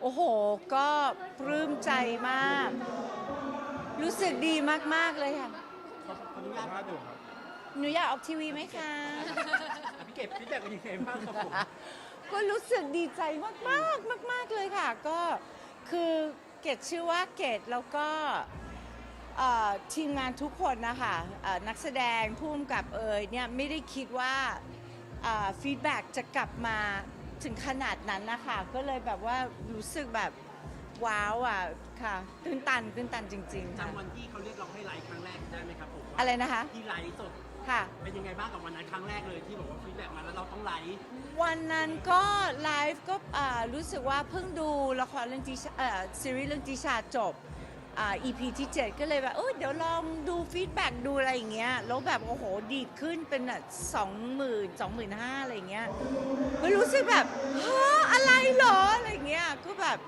โอ้โห ก็ปลื้มใจมาก รู้สึกดีมาก ๆ เลยค่ะ ขออนุญาตพลาดอยู่ครับหนูอยากออกทีวีไหมคะ อะพี่เก็บพี่แจ็คเป็นยังไงบ้างครับผมก็รู้สึกดีใจมากๆ มาก ๆ เลยค่ะ ก็คือเกดชื่อว่าเกดแล้วก็เอ่อทีมงานทุกคนนะคะเอ่อนักแสดงผู้กำกับเอยเนี่ยไม่ได้คิดว่าฟีดแบ็กจะกลับมา ถึงขนาดนั้นนะคะก็เลยแบบว่ารู้สึกแบบว้าวอะค่ะตื้นตันตื้นตันจริงๆค่ะจำวันที่เขาเรียกร้องให้ไลฟ์ครั้งแรกได้ไหมครับผมว่าอะไรนะคะที่ไลฟ์สดค่ะ เป็นยังไงบ้างกับวันนั้นครั้งแรกเลยที่บอกว่าฟีดแบ็กมาแล้วเราต้องไลฟ์วันนั้นก็ไลฟ์ก็อ่ารู้สึกว่าเพิ่งดูละครเรื่องจีชาเอ่อซีรีส์เรื่องจีชาจบ อ่า EP ที่ 7 ก็เลยแบบเออเดี๋ยวลองดูฟีดแบ็กดูอะไรอย่างเงี้ยแล้วแบบโอ้โหดีดขึ้นเป็นอะสองหมื่นสองหมื่นห้าอะไรอย่างเงี้ยก็รู้สึกแบบฮะอะไรเหรออะไรอย่างเงี้ยก็แบบ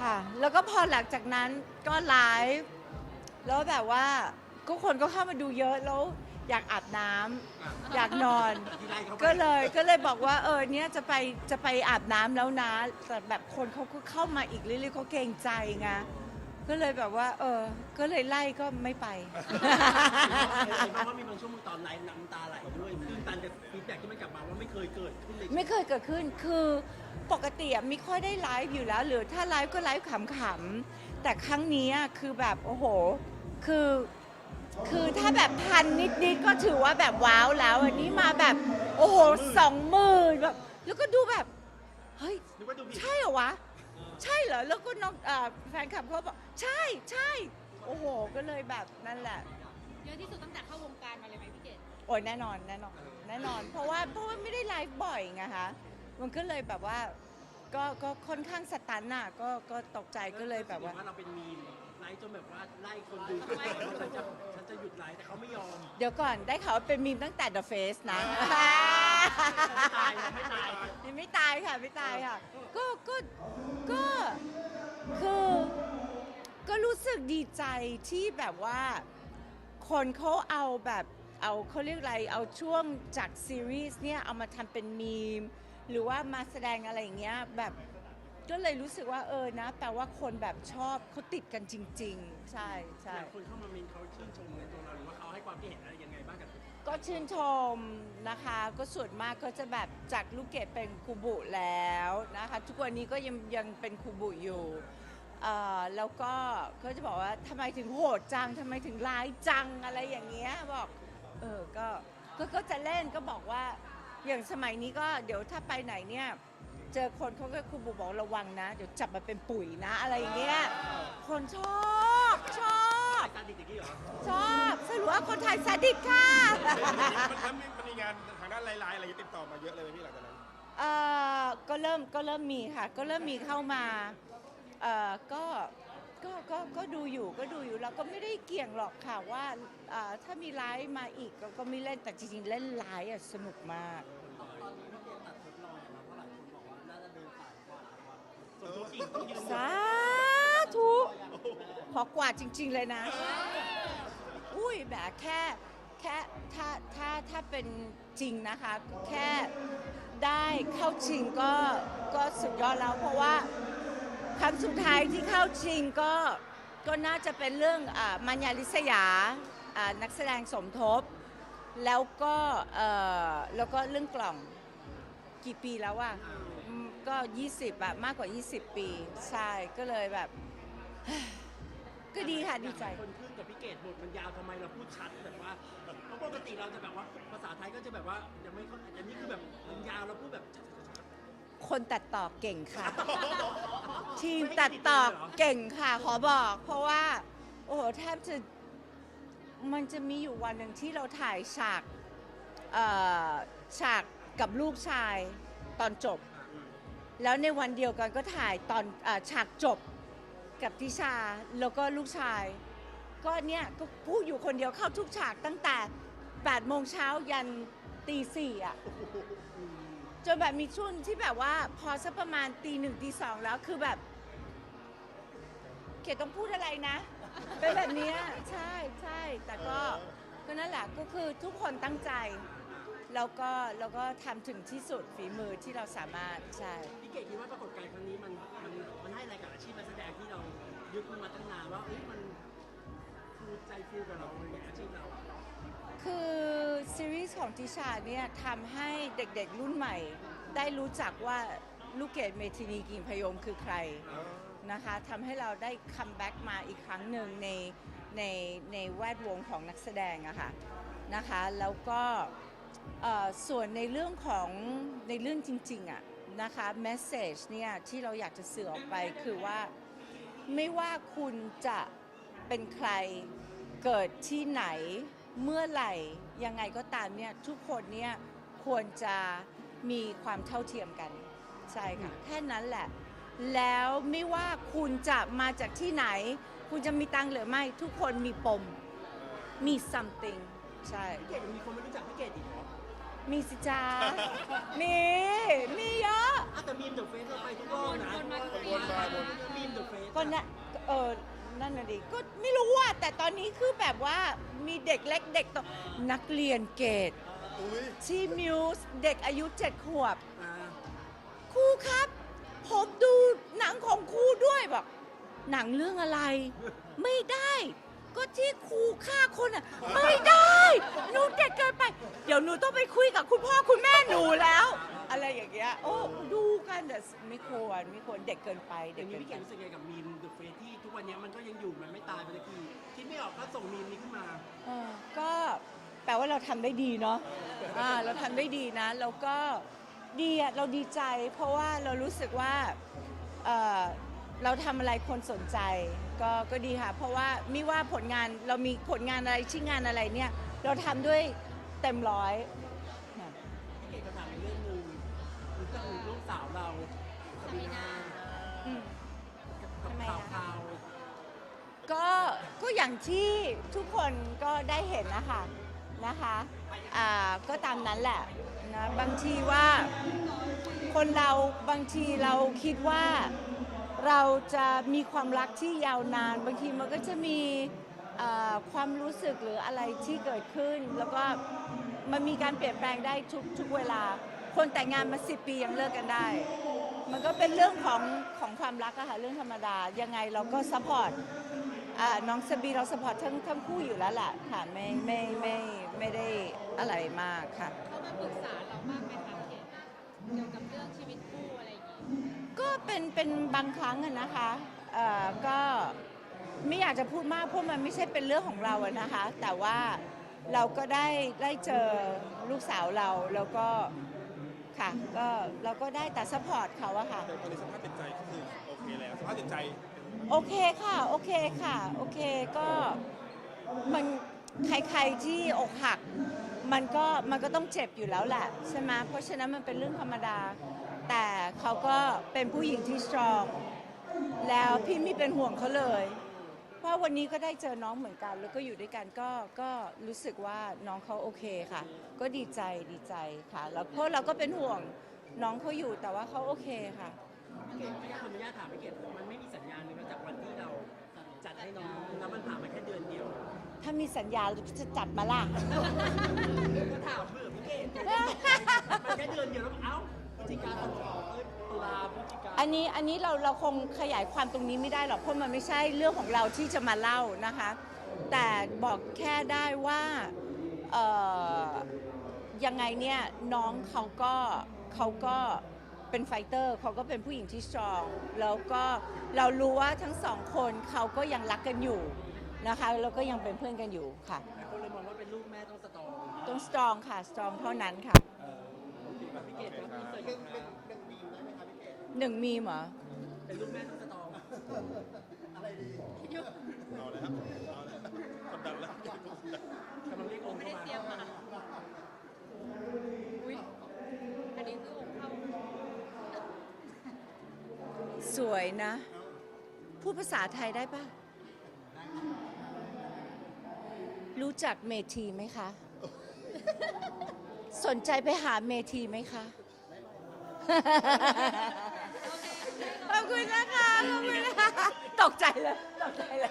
ค่ะแล้วก็พอหลังจากนั้นก็ไลฟ์แล้วแบบว่าก็คนก็เข้ามาดูเยอะแล้วอยากอาบน้ำอยากนอน ที่ไลฟ์เขาไป ก็เลยก็เลยบอกว่าเออเนี่ยจะไปจะไปอาบน้ำแล้วนะ แต่แบบคนเขาก็เข้ามาอีกเรื่อยๆเขาเกรงใจไง ก็เลยแบบว่า เออ ก็เลยไล่ก็ไม่ไป เห็นบอกว่ามีบางช่วงตอนไลฟ์น้ำตาไหลด้วยตื้นตันกับฟีดแบ็กที่มันกลับมาว่าไม่เคยเกิดขึ้นเลยไม่เคยเกิดขึ้น คือปกติอะไม่ค่อยได้ไลฟ์อยู่แล้ว หรือถ้าไลฟ์ก็ไลฟ์ขำๆ แต่ครั้งนี้อะคือแบบโอ้โห คือ คือถ้าแบบพันนิดๆ ก็ถือว่าแบบว้าวแล้ว อันนี้มาแบบโอ้โหสองหมื่นแบบ แล้วก็ดูแบบ เฮ้ย นึกว่าดูผิด ใช่เหรอวะ ใช่เหรอ แล้วก็น้องเอ่อแฟนคลับเขาบอก ใช่ใช่โอ้โห ก็เลยแบบนั่นแหละ เยอะที่สุดตั้งแต่เข้าวงการมาเลยไหมพี่เกดโอ้ยแน่นอนแน่นอนแน่นอน เพราะว่าเพราะว่าไม่ได้ไลฟ์บ่อยไงคะมันก็เลยแบบว่าก็ก็ค่อนข้างสตันน่ะก็ก็ตกใจก็เลยแบบว่า เราเป็นมีมไลฟ์จนแบบว่าไล่คนดูฉันจะฉันจะหยุดไลฟ์แต่เขาไม่ยอม เดี๋ยวก่อนได้ข่าวว่าเป็นมีมตั้งแต่ The Face นะ ไม่ตายยังไม่ตายค่ะไม่ตายค่ะ ก็ก็ก็คือก็รู้สึกดีใจที่แบบว่า คนเขาเอาแบบเอาเขาเรียกอะไรเอาช่วงจากซีรีส์เนี่ยเอามาทำเป็นมีม หรือว่ามาแสดงอะไรอย่างเงี้ยแบบก็เลยรู้สึกว่าเออนะแปลว่าคนแบบชอบเขาติดกันจริง ๆ ใช่ใช่คนเข้ามาเมนเขาชื่นชมในตัวเราหรือว่าเขาให้ความคิดเห็นอะไรยังไง ก็ชื่นชมนะคะ ก็ส่วนมากก็จะแบบจากลูกเกดเป็นครูบุแล้วนะคะ ทุกวันนี้ก็ยังยังเป็นครูบุอยู่เอ่อแล้วก็ก็จะบอกว่าทำไมถึงโหดจังทำไมถึงร้ายจังอะไรอย่างเงี้ยบอกเออก็ก็ก็จะเล่นก็บอกว่าอย่างสมัยนี้ก็เดี๋ยวถ้าไปไหนเนี่ย เจอคนเขาก็ครูบุบอกระวังนะ เดี๋ยวจับมาเป็นปุ๋ยนะอะไรอย่างเงี้ยคนชอบชอบ ตาดิกอย่างนี้เหรอ ชอบสรุปว่า คนไทยสดิตค่ะมันมันมีมันมีงานทางด้านไลน์ๆอะไรติดต่อมาเยอะเลยไหมพี่หลังจากนั้นเอ่อก็เริ่มก็เริ่มมีค่ะ ก็เริ่มมีเข้ามาเอ่อก็ก็ก็ก็ดูอยู่ก็ดูอยู่เราก็ไม่ได้เกี่ยงหรอกค่ะว่าเอ่อถ้ามีไลฟ์มาอีกเราก็ไม่เล่นแต่จริงๆเล่นไลฟ์อะสนุกมากตอนนี้พี่เกตัดทดลองมาเท่าไหร่คนบอกว่าน่าจะเดินสายกว่าส่วนตัวจริงต้องยืนสาธุ ขอกว่าดจริง ๆ เลยนะอุ้ ยแบบแค่แค่ถ้าถ้าถ้าเป็นจริงนะคะ แค่ได้เข้าชิงก็ก็สุดยอดแล้วเพราะว่าครั้งสุดท้ายที่เข้าชิงก็ก็น่าจะเป็นเรื่องอมัญญาลิษยานักแสดงสมทบ แล้วก็แล้วก็เรื่องกล่องกี่ปีแล้วอะอืมก็ 20อะมากกว่า 20 ปี ใช่ ก็เลยแบบ ก็ดีค่ะดีใจ คนขึ้นกับพี่เกดบทมันยาวทำไมเราพูดชัดแบบว่าเพราะปกติเราจะแบบว่าภาษาไทยก็จะแบบว่ายังไม่ค่อยอันนี้คือแบบมันยาวเราพูดแบบคนตัดต่อเก่งค่ะ ทีมตัดต่อเก่งค่ะ ขอบอก เพราะว่า โอ้โหแทบจะมันจะมีอยู่วันหนึ่งที่เราถ่ายฉากเอ่อฉากกับลูกชายตอนจบ แล้วในวันเดียวกันก็ถ่ายตอนเออฉากจบ กับทิชาแล้วก็ลูกชาย ก็เนี่ยก็พูดอยู่คนเดียวเข้าทุกฉากตั้งแต่8โมงเช้ายันตีสี่อะจนแบบมีช่วงที่แบบว่าพอสักประมาณตีหนึ่งตีสองแล้วคือแบบ เขตต้องพูดอะไรนะ เป็นแบบเนี้ยใช่ใช่แต่ก็ก็นั่นแหละก็คือทุกคนตั้งใจ แล้วก็แล้วก็ทำถึงที่สุดฝีมือที่เราสามารถใช่ พี่เกดคิดว่าปรากฏการณ์ครั้งนี้มันมัน มันให้อะไรกับอาชีพนักแสดงที่เรายึดมันมาตั้งนานว่าเอ้ยมันฟูใจฟูกับเราในอาชีพเราคือซีรีส์ของติชาเนี่ยทำให้เด็กๆรุ่นใหม่ ได้รู้จักว่าลูกเกดเมทินีกิ่งพยมคือใครนะคะทำให้เราได้คัมแบ็กมาอีกครั้งหนึ่งในในในแวดวงของนักแสดงอะค่ะนะคะแล้วก็ส่วนในเรื่องของในเรื่องจริงๆอะ นะคะแมสเซจเนี่ยที่เราอยากจะสื่อออกไปคือว่าไม่ว่าคุณจะเป็นใครเกิดที่ไหนเมื่อไหร่ยังไงก็ตามเนี่ยทุกคนเนี่ยควรจะมีความเท่าเทียมกันใช่ค่ะแค่นั้นแหละ แล้วไม่ว่าคุณจะมาจากที่ไหน คุณจะมีตังค์หรือไม่ทุกคนมีปมมี something ใช่ พี่เกดยังมีคนไม่รู้จักพี่เกดอีกเหรอ มีสิจ้า มี มีเยอะ อะแต่มีมเดอะเฟสเราไปทุกรอบนะวนมาทุกปีวนมาวนมามีมเดอะเฟสก็นะเออนั่นน่ะดิ ก็ไม่รู้ว่าแต่ตอนนี้คือแบบว่ามีเด็กเล็กเด็กโตนักเรียนเกรดอุ้ยที่มิวส์เด็กอายุเจ็ดขวบ อ่าครูครับ ผมดูหนังของครูด้วยบอกหนังเรื่องอะไร ไม่ได้ ก็ที่ครูฆ่าคนอะ ไม่ได้ หนูเด็กเกินไป เดี๋ยวหนูต้องไปคุยกับคุณพ่อคุณแม่หนูแล้ว อะไรอย่างเงี้ยโอ้ดูกันแต่ไม่ควรไม่ควรเด็กเกินไปอเด็กย่างนี้เกินพี่เกไปดรู้สึกไงกับมีมเดอะเฟสที่ทุกวันนี้มันก็ยังอยู่มันไม่ตายไปเลยคือคิดไม่ออกก็ส่งมีมนี้ขึ้นมา เออก็แปลว่าเราทำได้ดีเนาะอ่าเราทำได้ดีนะ แล้วก็ดีอะเราดีใจเพราะว่าเรารู้สึกว่าเอ่อ เราทำอะไรคนสนใจก็ก็ดีค่ะ เพราะว่าไม่ว่าผลงานเรามีผลงานอะไรชิ้นงานอะไรเนี่ย เราทำด้วยเต็มร้อยค่ะพี่เกดก็ถามอีกเรื่องหนึ่งรู้จักลูกสาวเราสบีนาอืมกับทำไมข่าวอะข่าวก็ก็อย่างที่ทุกคนก็ได้เห็นนะคะนะคะอ่าก็ตามนั้นแหละนะบางทีว่า คนเราบางทีเราคิดว่า เราจะมีความรักที่ยาวนาน บางทีมันก็จะมีความรู้สึกหรืออะไรที่เกิดขึ้น แล้วก็มันมีการเปลี่ยนแปลงได้ทุกทุกเวลา คนแต่งงานมาสิปียังเลิกกันได้ มันก็เป็นเรื่องของของความรักอะค่ะเรื่องธรรมดา ยังไงเราก็ซัพพอร์ตน้องสบีเราสปอร์ตทั้งทั้งคู่อยู่แล้วแหละค่ะไม่ไม่ไม่ไม่ได้อะไรมากค่ะเขามาปรึกษาเราบ้างไหม เป็นเป็นบางครั้งอะนะคะเอ่อก็ไม่อยากจะพูดมากเพราะมันไม่ใช่เป็นเรื่องของเราอะนะคะ แต่ว่าเราก็ได้ได้เจอลูกสาวเราแล้วก็ค่ะก็เราก็ได้แต่สปอร์ตเขาอะค่ะ แต่ตอนนี้สภาพจิตใจก็คือโอเคแล้วสภาพจิตใจโอเคค่ะ โอเคค่ะ โอเคก็มันใครๆที่อกหัก มันก็มันก็ต้องเจ็บอยู่แล้วแหละใช่ไหมเพราะฉะนั้นมันเป็นเรื่องธรรมดา แต่เขาก็เป็นผู้หญิงที่สตรอง แล้วพี่ไม่เป็นห่วงเขาเลย เพราะวันนี้ก็ได้เจอน้องเหมือนกัน แล้วก็อยู่ด้วยกันก็ก็รู้สึกว่าน้องเขาโอเคค่ะ ก็ดีใจดีใจค่ะ แล้วเพราะเราก็เป็นห่วงน้องเขาอยู่แต่ว่าเขาโอเคค่ะพี่เกดพี่ขออนุญาตถามพี่เกดมันไม่มีสัญญาณเลยมาจากวันที่เราจัดให้น้องแล้วมันผ่านมาแค่เดือนเดียว ถ้ามีสัญญาเราจะจัดมาล่ะก็ถามเพื่อพี่เกดมันแค่เดือนเดียวแล้วเอ้าพฤศ จิกาธันวาเอ้ยตุลาพฤศจิกาอันนี้อันนี้เราเราคงขยายความตรงนี้ไม่ได้หรอกเพราะมันไม่ใช่เรื่องของเราที่จะมาเล่านะคะ แต่บอกแค่ได้ว่าเอ่อยังไงเนี่ยน้องเขาก็เขาก็เป็นไฟเตอร์เขาก็เป็นผู้หญิงที่สตรอง แล้วก็เรารู้ว่าทั้งสองคนเขาก็ยังรักกันอยู่นะคะแล้วก็ยังเป็นเพื่อนกันอยู่ค่ะแต่คนเลยมองว่าเป็นลูกแม่ต้องสตรอง ต้องสตรองค่ะสตรองเท่านั้นค่ะพี่ เกดครับพี่เกดครับหนึ่งมีมเหรอเป็นลูกแม่ต้องสตรองเอาเลยครับเอาเลยกดดันแล้วกำลังเรียกองค์ไม่เข้าได้มาเตรียมมาอุ้ยอันนี้คือองค์เข้าสวยนะ พูดภาษาไทยได้ปะรู้จักเมทีไหมคะ สนใจไปหาเมทีไหมคะ ขอบคุณนะคะ ขอบคุณนะคะ ตกใจเลย ตกใจเลย